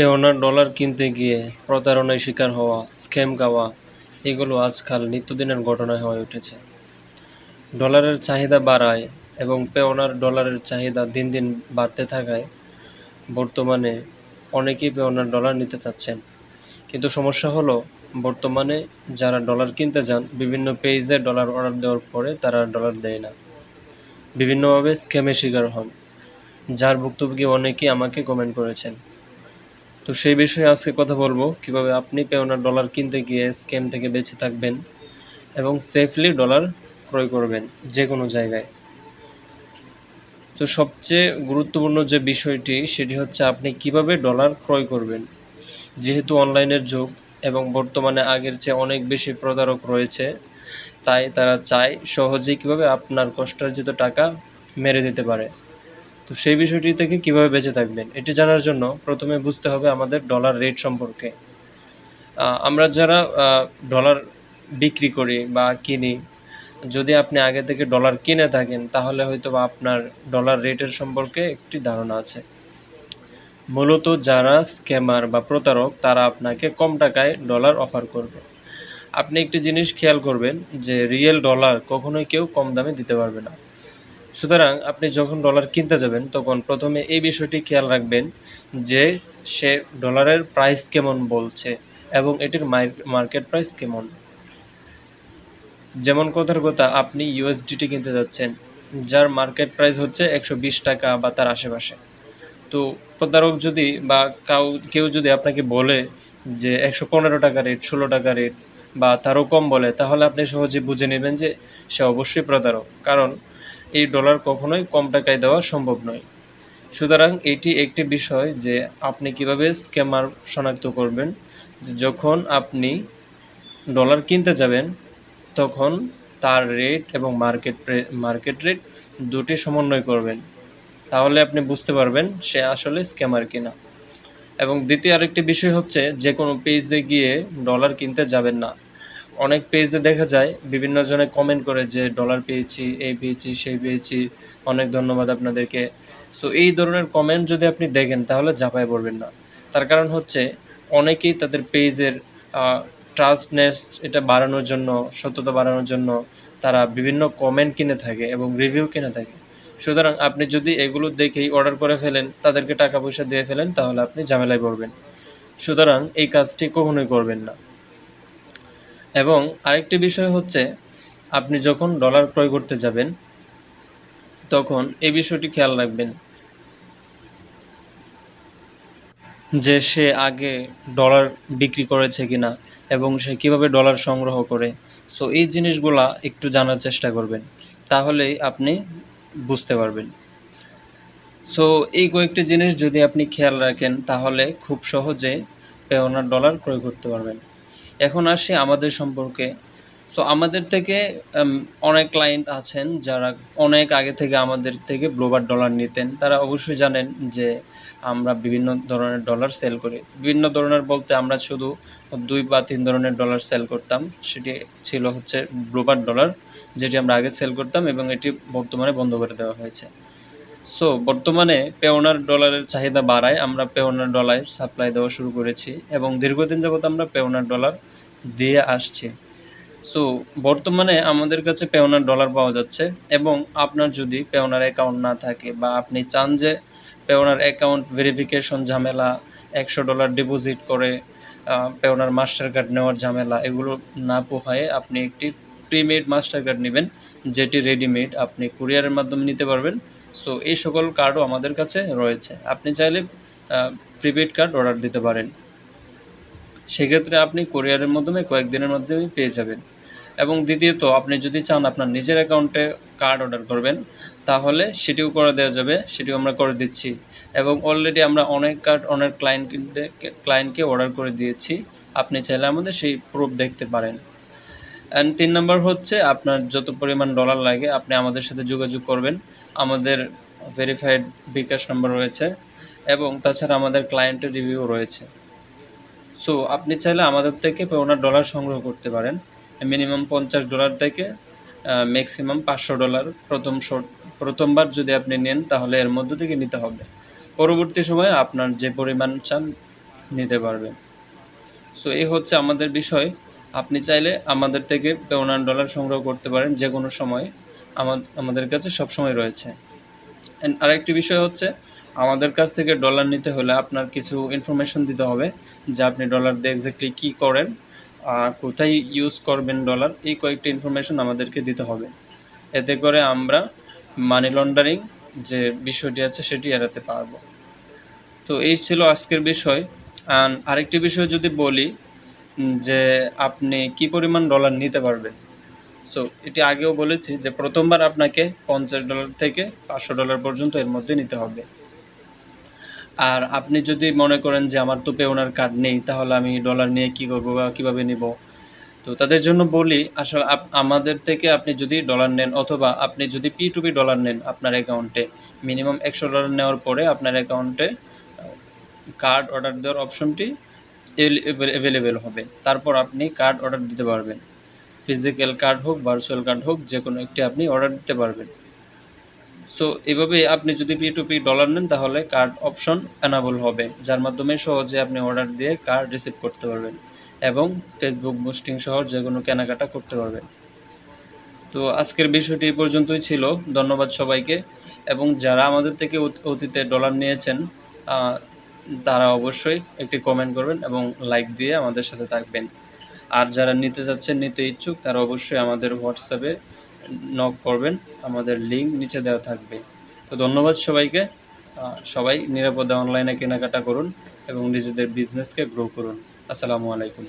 পেওনা dollar কিনতে গিয়ে প্রতারণার শিকার হওয়া স্ক্যাম খাওয়া এগুলো আজকাল নিত্যদিনের ঘটনা হয়ে উঠেছে। ডলারের চাহিদা বাড়ায় এবং পেওনার ডলারের চাহিদা দিন দিন বাড়তে থাকায় বর্তমানে অনেকেই পেওনার ডলার নিতে চাচ্ছেন। কিন্তু সমস্যা হলো, বর্তমানে যারা ডলার কিনতে যান, বিভিন্ন পেজে ডলার অর্ডার দেওয়ার পরে তারা ডলার দেয় না। বিভিন্নভাবে স্ক্যামের শিকার হন। যার ভুক্তভোগী অনেকেই আমাকে কমেন্ট করেছেন। তো সেই বিষয়ে আজকে কথা বলব, কীভাবে আপনি পেওনার ডলার কিনতে গিয়ে স্ক্যাম থেকে বেঁচে থাকবেন এবং সেফলি ডলার ক্রয় করবেন যে কোনো জায়গায়। তো সবচেয়ে গুরুত্বপূর্ণ যে বিষয়টি, সেটি হচ্ছে আপনি কীভাবে ডলার ক্রয় করবেন। যেহেতু অনলাইনের যুগ এবং বর্তমানে আগের চেয়ে অনেক বেশি প্রতারক রয়েছে, তাই তারা চায় সহজেই কীভাবে আপনার কষ্টার্জিত টাকা মেরে দিতে পারে। তো সেই বিষয়টি থেকে কীভাবে বেঁচে থাকবেন, এটি জানার জন্য প্রথমে বুঝতে হবে আমাদের ডলার রেট সম্পর্কে। আমরা যারা ডলার বিক্রি করি বা কিনি, যদি আপনি আগে থেকে ডলার কিনে থাকেন, তাহলে হয়তো বা আপনার ডলার রেটের সম্পর্কে একটি ধারণা আছে। মূলত যারা স্ক্যামার বা প্রতারক, তারা আপনাকে কম টাকায় ডলার অফার করবে। আপনি একটি জিনিস খেয়াল করবেন যে রিয়েল ডলার কখনোই কেউ কম দামে দিতে পারবে না। সুতরাং আপনি যখন ডলার কিনতে যাবেন, তখন প্রথমে এই বিষয়টি খেয়াল রাখবেন যে সে ডলারের প্রাইস কেমন বলছে এবং এটির মার্কেট প্রাইস কেমন। যেমন কথার কথা আপনি ইউএসডিটি কিনতে যাচ্ছেন, যার মার্কেট প্রাইস হচ্ছে একশো বিশ টাকা বা তার আশেপাশে। তো প্রতারক যদি বা কাউ কেউ যদি আপনাকে বলে যে একশো পনেরো টাকা রেট ষোলো টাকা রেট বা তারও কম বলে, তাহলে আপনি সহজে বুঝে নেবেন যে সে অবশ্যই প্রতারক। কারণ এই ডলার কখনোই কম টাকায় দেওয়া সম্ভব নয়। সুতরাং এটি একটি বিষয় যে আপনি কীভাবে স্ক্যামার শনাক্ত করবেন যখন আপনি ডলার কিনতে যাবেন, তখন তার রেট এবং মার্কেট মার্কেট রেট দুটি সমন্বয় করবেন। তাহলে আপনি বুঝতে পারবেন সে আসলে স্ক্যামার কিনা। এবং দ্বিতীয় আরেকটি বিষয় হচ্ছে যে কোনো পেজে গিয়ে ডলার কিনতে যাবেন না। অনেক পেজে দেখা যায়, বিভিন্ন জনে কমেন্ট করে যে ডলার পেয়েছি, এই পেয়েছি, সেই পেয়েছি, অনেক ধন্যবাদ আপনাদেরকে। সো এই ধরনের কমেন্ট যদি আপনি দেখেন, তাহলে ঝাঁপায় পড়বেন না। তার কারণ হচ্ছে, অনেকেই তাদের পেজের ট্রাস্টনেস এটা বাড়ানোর জন্য সত্যতা বাড়ানোর জন্য, তারা বিভিন্ন কমেন্ট কিনে থাকে এবং রিভিউ কিনে থাকে। সুতরাং আপনি যদি এগুলো দেখেই অর্ডার করে ফেলেন, তাদেরকে টাকা পয়সা দিয়ে ফেলেন, তাহলে আপনি ঝামেলায় পড়বেন। সুতরাং এই কাজটি কখনোই করবেন না। এবং আরেকটি বিষয় হচ্ছে, আপনি যখন ডলার ক্রয় করতে যাবেন, তখন এই বিষয়টি খেয়াল রাখবেন যে সে আগে ডলার বিক্রি করেছে কিনা এবং সে কীভাবে ডলার সংগ্রহ করে। সো এই জিনিসগুলা একটু জানার চেষ্টা করবেন, তাহলেই আপনি বুঝতে পারবেন। সো এই কয়েকটি জিনিস যদি আপনি খেয়াল রাখেন, তাহলে খুব সহজে পেওনার ডলার ক্রয় করতে পারবেন। এখন আসি আমাদের সম্পর্কে। সো আমাদের থেকে অনেক ক্লায়েন্ট আছেন যারা অনেক আগে থেকে আমাদের থেকে ব্লোবার ডলার নিতেন। তারা অবশ্যই জানেন যে আমরা বিভিন্ন ধরনের ডলার সেল করি। বিভিন্ন ধরনের বলতে আমরা শুধু দুই বা তিন ধরনের ডলার সেল করতাম। সেটি ছিল হচ্ছে ব্লোবার ডলার যেটি আমরা আগে সেল করতাম এবং এটি বর্তমানে বন্ধ করে দেওয়া হয়েছে। সো বর্তমানে পেওনার ডলারের চাহিদা বাড়ায়। আমরা পেওনার ডলার সাপ্লাই দেওয়া শুরু করেছি এবং দীর্ঘদিন যাবত আমরা পেওনার ডলার দিয়ে আসছি। সো বর্তমানে আমাদের কাছে পেওনার ডলার পাওয়া যাচ্ছে এবং আপনার যদি পেওনার অ্যাকাউন্ট না থাকে বা আপনি চান যে পেওনার অ্যাকাউন্ট ভেরিফিকেশন ঝামেলা, একশো ডলার ডিপোজিট করে পেওনার মাস্টার কার্ড নেওয়ার ঝামেলা, এগুলো না পোহায়ে আপনি একটি প্রিমেড মাস্টার কার্ড নেবেন, যেটি রেডিমেড আপনি কুরিয়ারের মাধ্যমে নিতে পারবেন। সো এই সকল কার্ডও আমাদের কাছে রয়েছে। আপনি চাইলে প্রিপেড কার্ড অর্ডার দিতে পারেন। সেক্ষেত্রে আপনি কোরিয়ারের মাধ্যমে কয়েকদিনের মাধ্যমে পেয়ে যাবেন। এবং দ্বিতীয়ত, আপনি যদি চান আপনার নিজের অ্যাকাউন্টে কার্ড অর্ডার করবেন, তাহলে সেটিও করে দেওয়া যাবে, সেটিও আমরা করে দিচ্ছি। এবং অলরেডি আমরা অনেক কার্ড অনেক ক্লায়েন্ট ক্লায়েন্টকে অর্ডার করে দিয়েছি। আপনি চাইলে আমাদের সেই প্রুফ দেখতে পারেন। অ্যান্ড তিন নম্বর হচ্ছে, আপনার যত পরিমাণ ডলার লাগে, আপনি আমাদের সাথে যোগাযোগ করবেন। আমাদের ভেরিফাইড বিকাশ নাম্বার রয়েছে এবং তাছাড়া আমাদের ক্লায়েন্টের রিভিউ রয়েছে। সো আপনি চাইলে আমাদের থেকে পেওনার ডলার সংগ্রহ করতে পারেন। মিনিমাম পঞ্চাশ ডলার থেকে ম্যাক্সিমাম পাঁচশো ডলার প্রথম প্রথমবার যদি আপনি নেন, তাহলে এর মধ্য থেকে নিতে হবে। পরবর্তী সময়ে আপনার যে পরিমাণ চান নিতে পারবেন। সো এই হচ্ছে আমাদের বিষয়। আপনি চাইলে আমাদের থেকে পেওনার ডলার সংগ্রহ করতে পারেন যে কোনো সময়। আমাদের কাছে সবসময় রয়েছে। And আরেকটি বিষয় হচ্ছে, আমাদের কাছ থেকে ডলার নিতে হলে আপনার কিছু ইনফরমেশন দিতে হবে, যে আপনি ডলার দিয়ে এক্স্যাক্টলি কী করেন, আর কোথায় ইউজ করবেন ডলার এই কয়েকটা ইনফরমেশন আমাদেরকে দিতে হবে। এতে করে আমরা মানি লন্ডারিং যে বিষয়টি আছে সেটি এড়াতে পারব। তো এই ছিল আজকের বিষয়। আর আরেকটি বিষয় যদি বলি, যে আপনি কি পরিমাণ ডলার নিতে পারবেন? সো এটি আগেও বলেছি যে প্রথমবার আপনাকে পঞ্চাশ ডলার থেকে পাঁচশো ডলার পর্যন্ত এর মধ্যে নিতে হবে। আর আপনি যদি মনে করেন যে আমার তো পেওনার কার্ড নেই, তাহলে আমি ডলার নিয়ে কি করব বা কীভাবে নিব? তো তাদের জন্য বলি, আসলে আমাদের থেকে আপনি যদি ডলার নেন অথবা আপনি যদি পি টু পি ডলার নেন আপনার অ্যাকাউন্টে মিনিমাম একশো ডলার নেওয়ার পরে আপনার অ্যাকাউন্টে কার্ড অর্ডার দেওয়ার অপশনটি অ্যাভেলেবেল হবে। তারপর আপনি কার্ড অর্ডার দিতে পারবেন। ফিজিক্যাল কার্ড হোক ভার্চুয়াল কার্ড হোক, যে কোনো একটি আপনি অর্ডার দিতে পারবেন। সো এভাবে আপনি যদি পি টু পি ডলার নেন, তাহলে কার্ড অপশন অ্যানাবল হবে, যার মাধ্যমে সহজে আপনি অর্ডার দিয়ে কার্ড রিসিভ করতে পারবেন এবং ফেসবুক বুস্টিং সহ যে কোনো কেনাকাটা করতে পারবেন। তো আজকের বিষয়টি এই পর্যন্তই ছিল। ধন্যবাদ সবাইকে। এবং যারা আমাদের থেকে অত- অতীতে ডলার নিয়েছেন তারা অবশ্যই একটি কমেন্ট করবেন এবং লাইক দিয়ে আমাদের সাথে থাকবেন। আর যারা নিতে চাচ্ছেন নিতে ইচ্ছুক, তারা অবশ্যই আমাদের হোয়াটসঅ্যাপে নক করবেন। আমাদের লিঙ্ক নিচে দেওয়া থাকবে। তো ধন্যবাদ সবাইকে। সবাই নিরাপদে অনলাইনে কেনাকাটা করুন এবং নিজেদের বিজনেসকে গ্রো করুন। আসসালামু আলাইকুম।